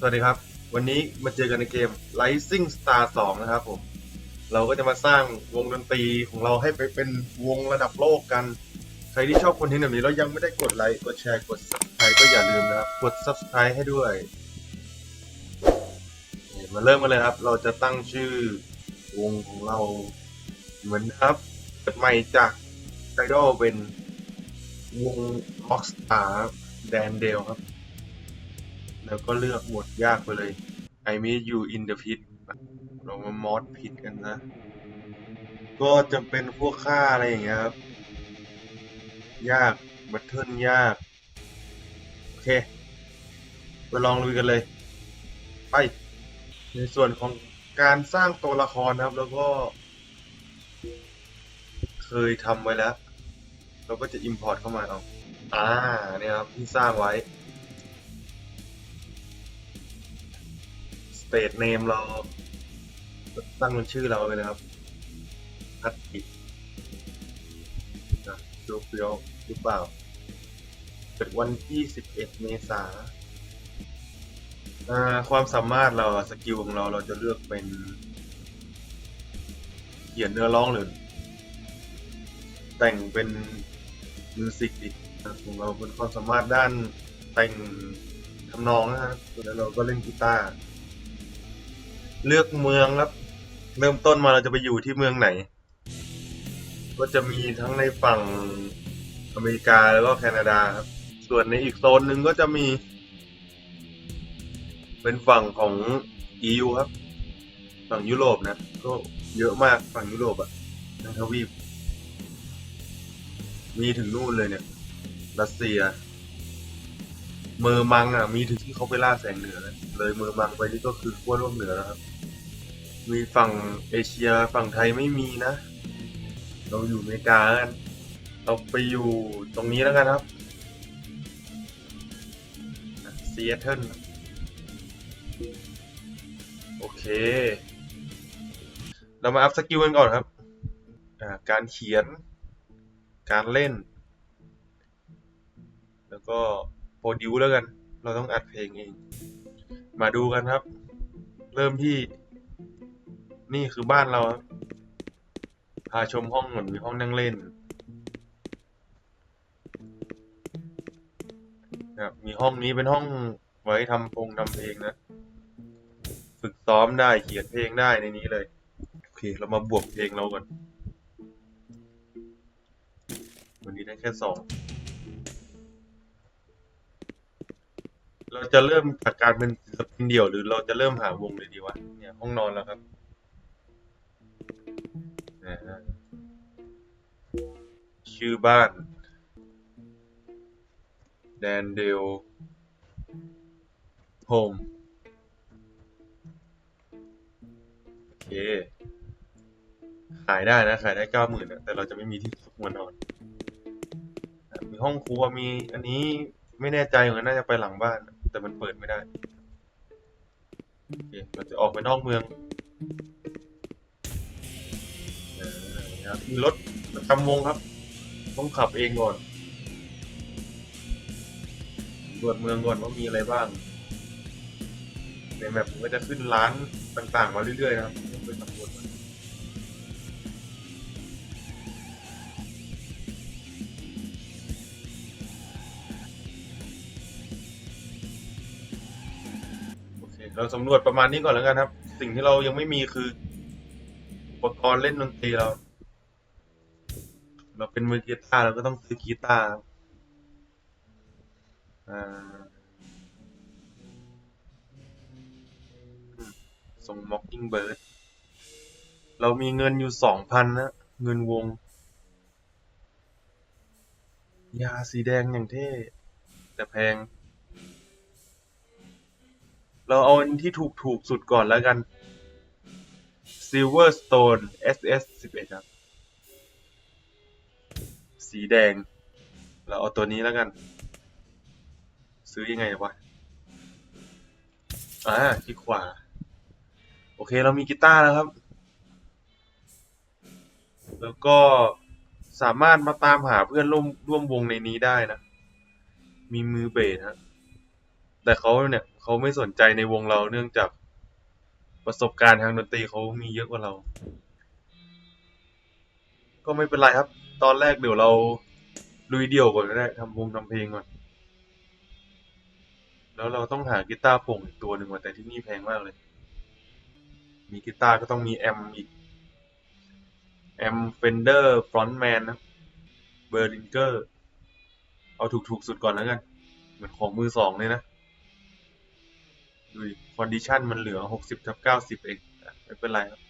สวัสดีครับ วันนี้มาเจอกันในเกม Rising Star 2 นะครับผม เราก็จะมาสร้างวงดนตรีของเราให้ไปเป็นวงระดับโลกกัน ใครที่ชอบคอนเทนต์แบบนี้แล้วยังไม่ได้กดไลค์กดแชร์กด subscribe ก็อย่าลืมนะครับ กด subscribe ให้ด้วย มาเริ่มกันเลยครับ เราจะตั้งชื่อวงของเราเหมือนครับเปิดใหม่จากไดดอลเป็นวง Rockstar แดนเดลครับ แล้วก็เลือกหมวดยากไปเลย I meet you in the pit เรามามอดพิทกันนะ ก็จะเป็นพวกค่าอะไรอย่างเงี้ยครับ ยาก บัตเทิลยาก โอเค ไปลองลุยกันเลย ไป ในส่วนของการสร้างตัวละครนะครับ แล้วก็ เคยทำไว้แล้ว เราก็จะ import เข้ามาเอา อ่า เนี่ยครับที่สร้างไว้ state name เราตั้งเป็นชื่อเราเลยนะครับพัดกินะโจเฟียวหรือเปล่าเป็นวันที่ 11 เมษาอ่าความสามารถเราสกิลของเราเราจะเลือกเป็นเขียนเนื้อร้องหรือ แต่งเป็นมิวสิกดิของเราเป็นความสามารถด้านแต่งทำนองนะครับแล้วเราก็เล่นกีตาร์ เลือกเมืองครับ เริ่มต้นมาเราจะไปอยู่ที่เมืองไหน ก็จะมีทั้งในฝั่งอเมริกาแล้วก็แคนาดาครับ ส่วนในอีกโซนหนึ่งก็จะมี เป็นฝั่งของ EU ครับ ฝั่งยุโรปนะ ก็เยอะมากฝั่งยุโรปอะทั้งทวีป มีถึงนู่นเลยเนี่ย รัสเซีย เมอร์มังอะมีถึงที่เขาไปล่าแสงเหนือ เลยเมอร์มังไปนี่ก็คือขั้วโลกเหนือแล้วครับ มีฝั่งเอเชียฝั่งไทยไม่มีนะ เราอยู่อเมริกากันเราไปอยู่ตรงนี้แล้วกันครับซีแอตเทิลโอเค เรามาอัพสกิลกันก่อนครับ การเขียน การเล่น แล้วก็ โปรดิวแล้วกัน เราต้องอัดเพลงเอง มาดูกันครับ เริ่มที่ นี่คือบ้านเรา พาชมห้องเหมือนมีห้องนั่งเล่นนะครับมีห้องนี้เป็นห้องไว้ทำพงทำเพลงนะ ฝึกซ้อมได้เขียนเพลงได้ในนี้เลย โอเค เรามาบวกเพลงเราก่อน วันนี้ได้แค่สอง เราจะเริ่มจากการเป็นศิลปินเดี่ยวหรือเราจะเริ่มหาวงเลยดีวะเนี่ยห้องนอนแล้วครับชื่อบ้าน แดนเดลโฮมโอเค ขายได้นะ ขายได้เก้าหมื่นแต่เราจะไม่มีที่ซุกมานอน มีห้องครัวมีอันนี้ไม่แน่ใจเหมือนน่าจะไปหลังบ้าน แต่มันเปิดไม่ได้โอเคเราจะออกไปนอกเมืองนะครับมีรถประจำวงครับ ต้องขับเองก่อนตรวจเมืองก่อนว่ามีอะไรบ้าง ในแมปผมก็จะขึ้นร้านต่างๆมาเรื่อยๆนะครับ เราสำรวจประมาณนี้ก่อนแล้วกันครับ สิ่งที่เรายังไม่มีคือ อุปกรณ์เล่นดนตรีเรา เราเป็นมือกีตาร์เราก็ต้องซื้อกีตาร์อ่าอืมส่ง Mockingbird เรามีเงินอยู่สองพันนะ เงินวง ยาสีแดงอย่างเท่ แต่แพง เราเอาอันที่ถูกถูกสุดก่อนแล้วกัน Silverstone SS 11ครับ สีแดง เราเอาตัวนี้แล้วกัน ซื้อยังไงวะ อ่าคลิกขวา โอเคเรามีกีตาร์แล้วครับ แล้วก็สามารถมาตามหาเพื่อนร่วมร่วมวงในนี้ได้นะ มีมือเบสฮะ แต่เขาเนี่ย เขาไม่สนใจในวงเราเนื่องจากประสบการณ์ทางดนตรีเขามีเยอะกว่าเรา ก็ไม่เป็นไรครับ ตอนแรกเดี๋ยวเราลุยเดี่ยวก่อนก็ได้ทำวงทำเพลงก่อน แล้วเราต้องหากีตาร์โปร่งอีกตัวหนึ่งมาแต่ที่นี่แพงมากเลย มีกีตาร์ก็ต้องมีแอมอีก แอมเฟนเดอร์ฟรอนต์แมนนะเบอร์ลิงเกอร์ เอาถูกๆสุดก่อนแล้วกัน เหมือนของมือสองเลยนะ ดูคอนดิชันมันเหลือหกสิบทับเก้าสิบเองไม่เป็นไรครับ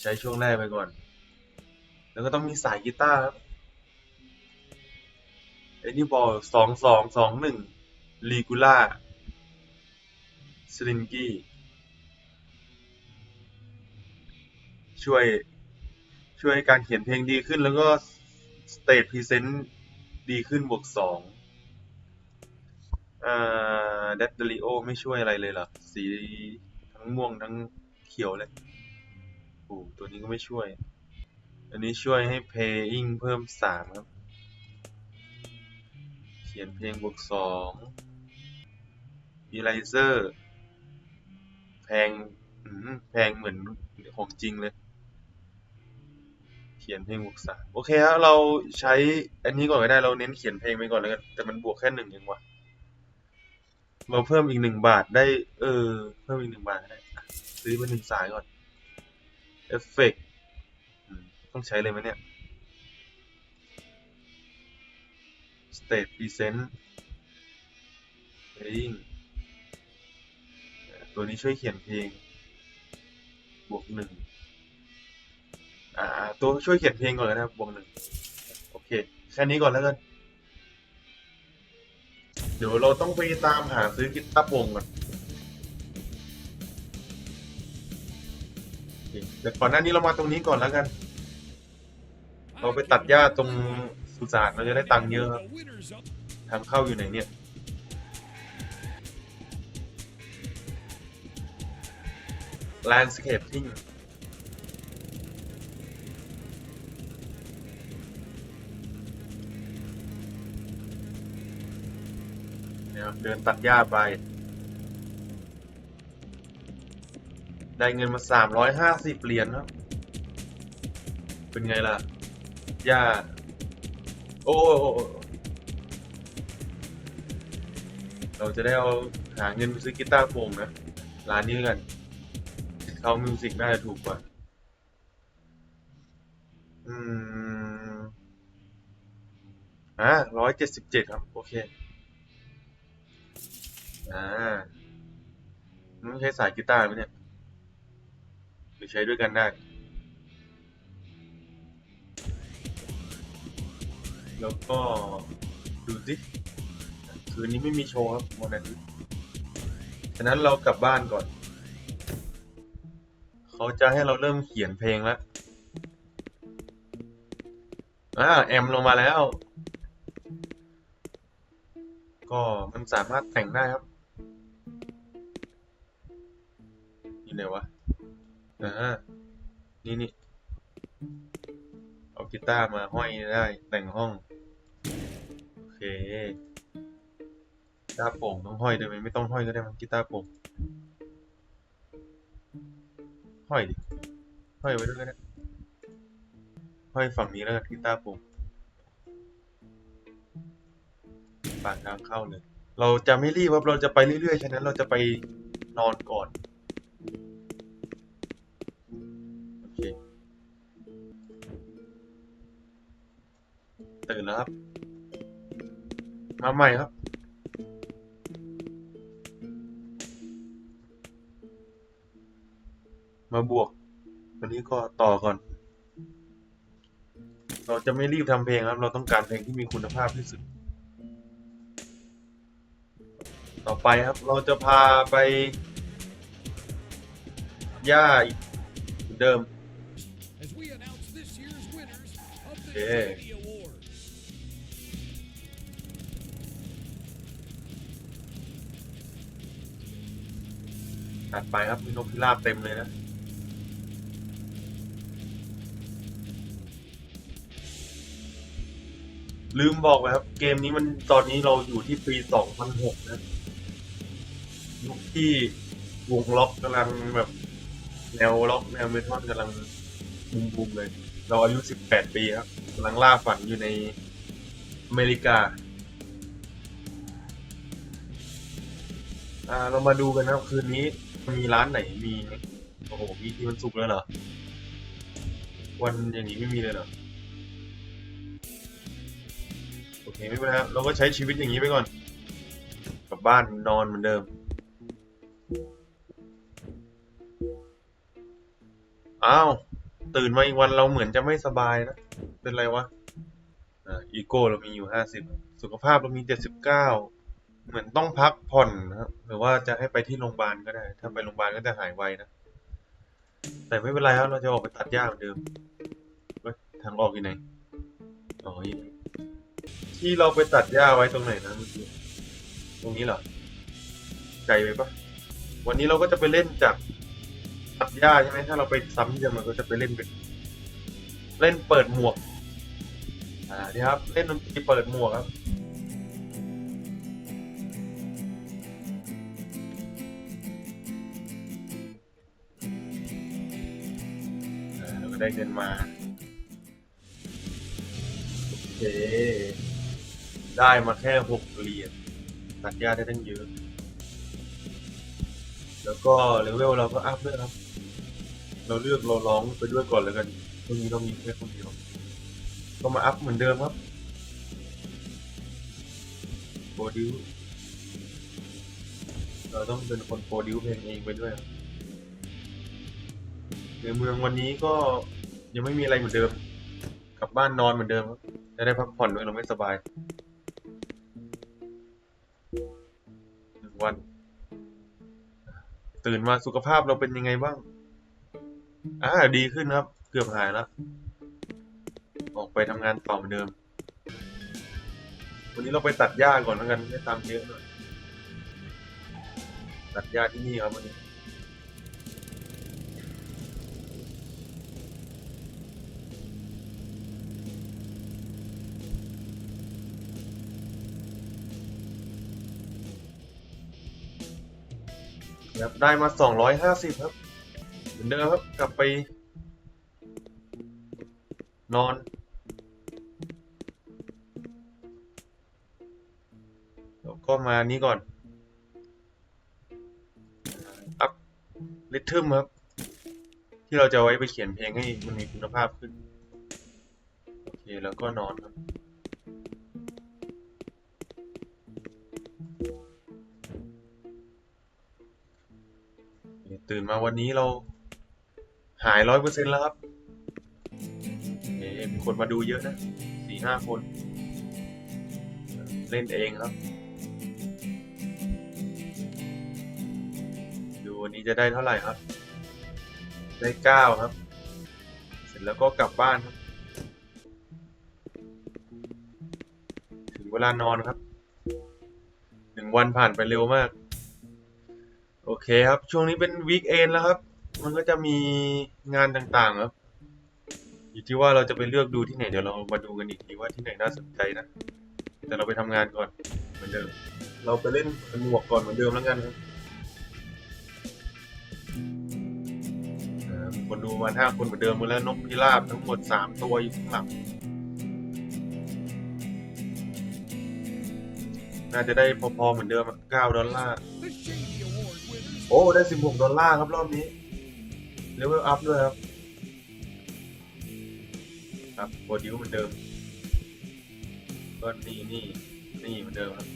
ใช้ช่วงแรกไปก่อน แล้วก็ต้องมีสายกีตาร์ครับไอ้นี่บอลสองสองสองหนึ่งลีกูล่าสลิงกี้ ช่วย ช่วยการเขียนเพลงดีขึ้นแล้วก็สเตจพรีเซนต์ดีขึ้นบวกสอง อ่าเดดลิโอไม่ช่วยอะไรเลยเหรอ สีทั้งม่วงทั้งเขียวเลยโอ้ตัวนี้ก็ไม่ช่วย อันนี้ช่วยให้เพลงเพิ่มสามครับ เขียนเพลงบวกสองอีไลเซอร์แพงแพงเหมือนของจริงเลย เขียนเพลงบวกสามโอเคครับเราใช้อันนี้ก่อนก็ได้เราเน้นเขียนเพลงไปก่อนแล้วกันแต่มันบวกแค่หนึ่งเองวะ เราเพิ่มอีกหนึ่งบาทได้ เออ เพิ่มอีกหนึ่งบาทได้ ซื้อมาหนึ่งสายก่อน เอฟเฟกต้องใช้เลยไหมเนี่ย State Present Playing ตัวนี้ช่วยเขียนเพลง บวกหนึ่งอ่า ตัวช่วยเขียนเพลงก่อนเลยนะครับ บวกหนึ่งโอเค แค่นี้ก่อนแล้วกัน เดี๋ยวเราต้องไปตามหาซื้อกีตาร์โปงก่อนเคแต่ก่อนหน้านี้เรามาตรงนี้ก่อนแล้วกัน เราไปตัดหญ้าตรงสุสานเราจะได้ตังค์เยอะครับทางเข้าอยู่ไหนเนี่ย landscaping เนี่ยครับ เดินตัดหญ้าไป ได้เงินมาสามร้อยห้าสิบเหรียญครับ เป็นไงล่ะ หญ้า โอ้โอ้โอเราจะได้เอาหาเงินไปซื้อกีตาร์โปร่งนะ ร้านนี้แล้วกันเขามิวสิกน่าจะถูกกว่า อืมอ่าร้อยเจ็ดสิบเจ็ดครับ โอเค อ่าไม่ใช้สายกีตาร์ไหมเนี่ยหรือใช้ด้วยกันได้ แล้วก็ดูสิคืนนี้ไม่มีโชว์ครับวันอาทิตย์ฉะนั้นเรากลับบ้านก่อน เขาจะให้เราเริ่มเขียนเพลงแล้วอ่าแอมลงมาแล้ว ก็มันสามารถแต่งได้ครับ ไหนวะอ่านี่นี่เอากีตาร์มาห้อยได้ แต่งห้อง โอเคกีตาร์โป่งต้องห้อยด้วยไหมไม่ต้องห้อยก็ได้มั้งกีตาร์โป่งห้อยดิห้อยไว้ด้วยก็ได้ห้อยฝั่งนี้แล้วกันกีตาร์โป่งปากทางเข้าเลย เราจะไม่รีบครับเราจะไปเรื่อยๆ ฉะนั้นเราจะไปนอนก่อน ตื่นแล้วครับ มาใหม่ครับ มาบวก วันนี้ก็ต่อก่อน เราจะไม่รีบทำเพลงครับ เราต้องการเพลงที่มีคุณภาพที่สุด ต่อไปครับ เราจะพาไป ย่าอีกเหมือเดิ ตัดไปครับมีนกพิราบเต็มเลยนะลืมบอกไปครับ เกมนี้มันตอนนี้เราอยู่ที่ปี 2006 นะยุคที่วงล็อกกำลังแบบ แนวล็อกแนวเมทัลกำลังบูมบูมๆเลย เราอายุ 18 ปีครับกำลังล่าฝันอยู่ในอเมริกา อ่า เรามาดูกันนะครับคืนนี้ มีร้านไหนมี โอ้โห มีที่มันสุกร์แล้วเหรอ วันอย่างนี้ไม่มีเลยเหรอ โอเคไม่เป็นไรครับเราก็ใช้ชีวิตอย่างนี้ไปก่อน กลับบ้านนอนเหมือนเดิม อ้าว ตื่นมาอีกวันเราเหมือนจะไม่สบายนะ เป็นไรวะ อ่า อีโก้เรามีอยู่ห้าสิบ สุขภาพเรามีเจ็ดสิบเก้า เหมือนต้องพักผ่อนนะครับหรือว่าจะให้ไปที่โรงพยาบาลก็ได้ ถ้าไปโรงพยาบาลก็จะหายไวนะ แต่ไม่เป็นไรครับ เราจะออกไปตัดหญ้าเหมือนเดิมเฮ้ยทางออกอยู่ไหนอ๋ออีที่เราไปตัดหญ้าไว้ตรงไหนนะเมื่อกี้ตรงนี้เหรอไกลไปปะวันนี้เราก็จะไปเล่นจากตัดหญ้าใช่ไหมถ้าเราไปซ้ำเดิมมันก็จะไปเล่นเป็นเล่นเปิดหมวก อ่านี่ครับ เล่นดนตรีเปิดหมวกครับ ได้เงินมา โอเค ได้มาแค่หกเหรียญตัดหญ้าได้ตั้งเยอะ แล้วก็เลเวลเราก็อัพด้วยครับ เราเลือกเราร้องไปด้วยก่อนเลยกันตรงนี้เรามีแค่คนเดียว ก็มาอัพเหมือนเดิมครับโปรดิวเราต้องเป็นคนโปรดิวเพลงเองไปด้วยครับ ในเมืองวันนี้ก็ยังไม่มีอะไรเหมือนเดิม กลับบ้านนอนเหมือนเดิมครับจะได้พักผ่อนด้วยเราไม่สบายหนึ่งวัน ตื่นมาสุขภาพเราเป็นยังไงบ้างอ่าดีขึ้นครับ เกือบหายแล้ว ออกไปทำงานต่อเหมือนเดิม วันนี้เราไปตัดหญ้าก่อนแล้วกันไม่ตามเยอะหน่อยตัดหญ้าที่นี่ครับวันนี้ ครับได้มาสองร้อยห้าสิบครับ เหมือนเดิมครับกลับไป นอน แล้วก็มานี้ก่อน อัพริทึมครับ ที่เราจะไว้ไปเขียนเพลงให้มันมีคุณภาพขึ้น โอเค แล้วก็นอนครับ ตื่นมาวันนี้เราหายร้อยเปอร์เซ็นต์แล้วครับเอ๊มีคนมาดูเยอะนะสี่ห้าคน เล่นเองครับ ดูวันนี้จะได้เท่าไหร่ครับ ได้เก้าครับ เสร็จแล้วก็กลับบ้านครับ ถึงเวลานอนครับหนึ่งวันผ่านไปเร็วมาก โอเคครับ ช่วงนี้เป็นวีคเอนแล้วครับ มันก็จะมีงานต่างๆครับ อยู่ที่ว่าเราจะไปเลือกดูที่ไหน เดี๋ยวเรามาดูกันอีกทีว่าที่ไหนน่าสนใจนะ แต่เราไปทำงานก่อนเหมือนเดิม เราไปเล่นหมวกก่อนเหมือนเดิมแล้วกันครับคนดูมาห้าคนเหมือนเดิมหมดแล้วนกพิราบทั้งหมดสามตัวอยู่ข้างหลัง น่าจะได้พอๆเหมือนเดิมเก้าดอลลาร์ โอ้ ได้สิบหกดอลลาร์ครับรอบนี้เลเวลอัพด้วยครับ ครับโปรดิวเหมือนเดิมก็นี่นี่นี่เหมือนเดิมครับ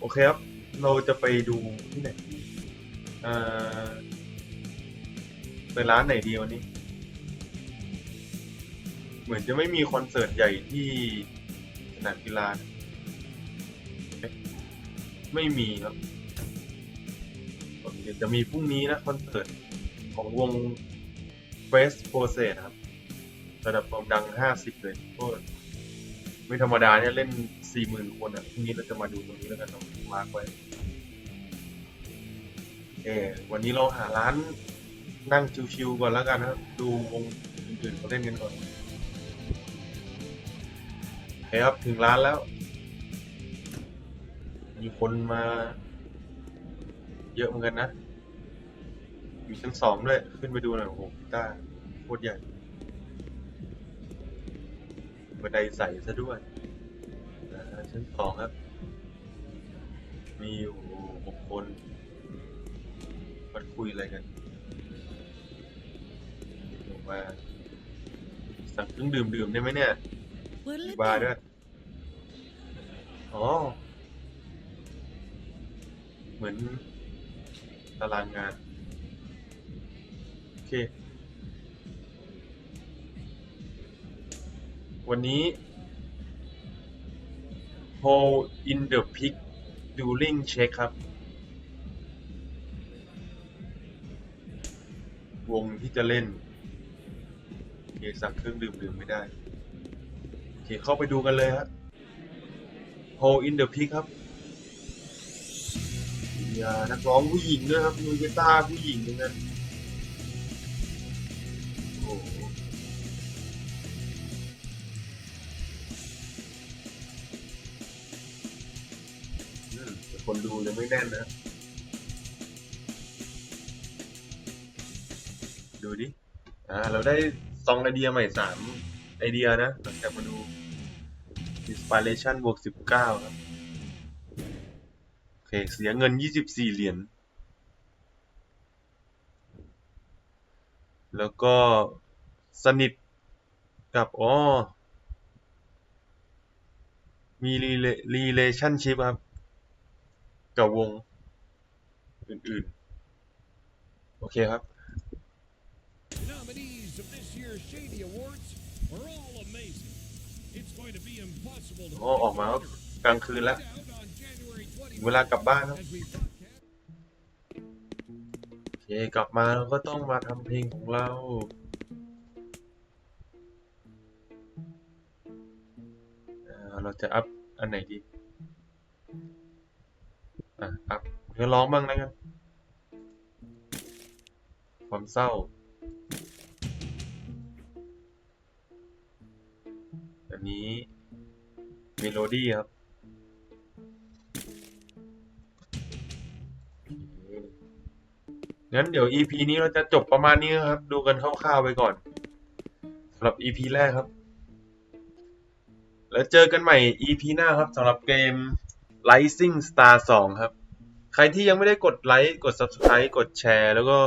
โอเคครับ เราจะไปดูที่ไหนดีอ่าไปร้านไหนดีวันนี้ เหมือนจะไม่มีคอนเสิร์ตใหญ่ที่สนามกีฬานะไม่มีครับ โอเคจะมีพรุ่งนี้นะคอนเสิร์ตของวง Face Process นะครับ ระดับความดัง 50 เลยก็ไม่ธรรมดาเนี่ยเล่น 40,000 คนอะพรุ่งนี้เราจะมาดูตรงนี้แล้วกันต้องมาไว้เออวันนี้เราหาร้านนั่งชิวๆก่อนแล้วกันนะครับ ดูวงอื่นๆเขาเล่นกันก่อนเคครับถึงร้านแล้ว มีคนมา เยอะเหมือนกันนะอยู่ชั้นสองด้วย ขึ้นไปดูหน่อยโอ้โหกีต้าโคตรใหญ่บันไดใสซะด้วยชั้นสองครับ มีอยู่หกคนมันคุยอะไรกันลงมาสั่งเครื่องดื่มดื่มได้ไหมเนี่ยมีบาร์ด้วย อ๋อ เหมือน ตารางงาน โอเค วันนี้ Hole in the Pig Dueling Check ครับ วงที่จะเล่นโอเคสั่งเครื่องดื่มดื่มไม่ได้ โอเค เข้าไปดูกันเลยฮะ Hole in the Pig ครับ นักร้องผู้หญิงด้วยครับมือกีตาร์ผู้หญิงนกันโอ้โหอืมแต่คนดูยังไม่แน่นนะ ดูดิ อ่า เราได้ซองไอเดียใหม่สามไอเดียนะ หลังจากมาดู Inspiration บวกสิบเก้าครับ เคเสียเงินยี่สิบสี่เหรียญ แล้วก็สนิทกับอ๋อมีรีเล relationship ครับ กับวง อื่นๆ โอเคครับ The nominees of this year's Shady Awards are all amazing. It's going to be impossible to อ๋อออกมาก็กลางคืนแล้ว เวลากลับบ้านครับโอเคกลับมาเราก็ต้องมาทำเพลงของเราอ่าเราจะอัพอันไหนดี อะ อัพเดี๋ยวร้องบ้างแล้วกัน ความเศร้า อันนี้ เมโลดี้ครับ งั้นเดี๋ยว EP นี้เราจะจบประมาณนี้ครับ ดูกันคร่าวๆไปก่อนสำหรับ EP แรกครับ แล้วเจอกันใหม่ EP หน้าครับสำหรับเกม Rising Star 2 ครับ ใครที่ยังไม่ได้กดไลค์กด Subscribe กดแชร์ แล้วก็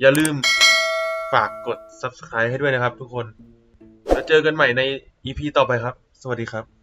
อย่าลืมฝากกด Subscribe ให้ด้วยนะครับทุกคน แล้วเจอกันใหม่ใน EP ต่อไปครับ สวัสดีครับ